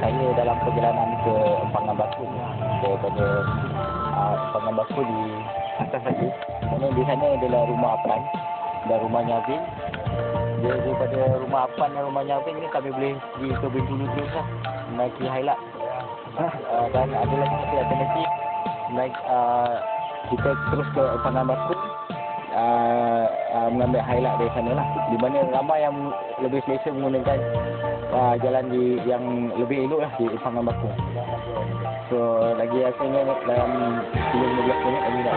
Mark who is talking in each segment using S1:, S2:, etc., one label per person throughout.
S1: saya dalam perjalanan ke Empangan Batu daripada uh, Empangan Batu di atas lagi. Ini di sana adalah rumah Apan dan rumah Nyavin. Dia daripada rumah Apan dan rumah Nyavin ni kami boleh pergi ke Bintulu terus lah. Menaiki highlight. Uh, dan ada lagi satu alternatif naik uh, kita terus ke Empangan Batu uh, uh, mengambil highlight dari sana lah. Di mana ramai yang lebih selesa menggunakan uh, jalan di yang lebih elok lah di Empangan Batu. So lagi rasanya dalam 10-15 minit lagi dah.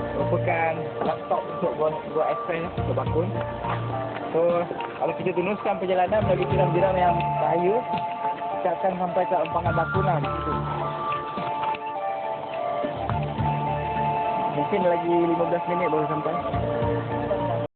S1: Merupakan laptop untuk buat buat express ke Bakun. So, kalau kita teruskan perjalanan melalui jeram-jeram yang bahaya, kita akan sampai ke empangan Bakun lah di situ. Mungkin lagi 15 minit baru sampai.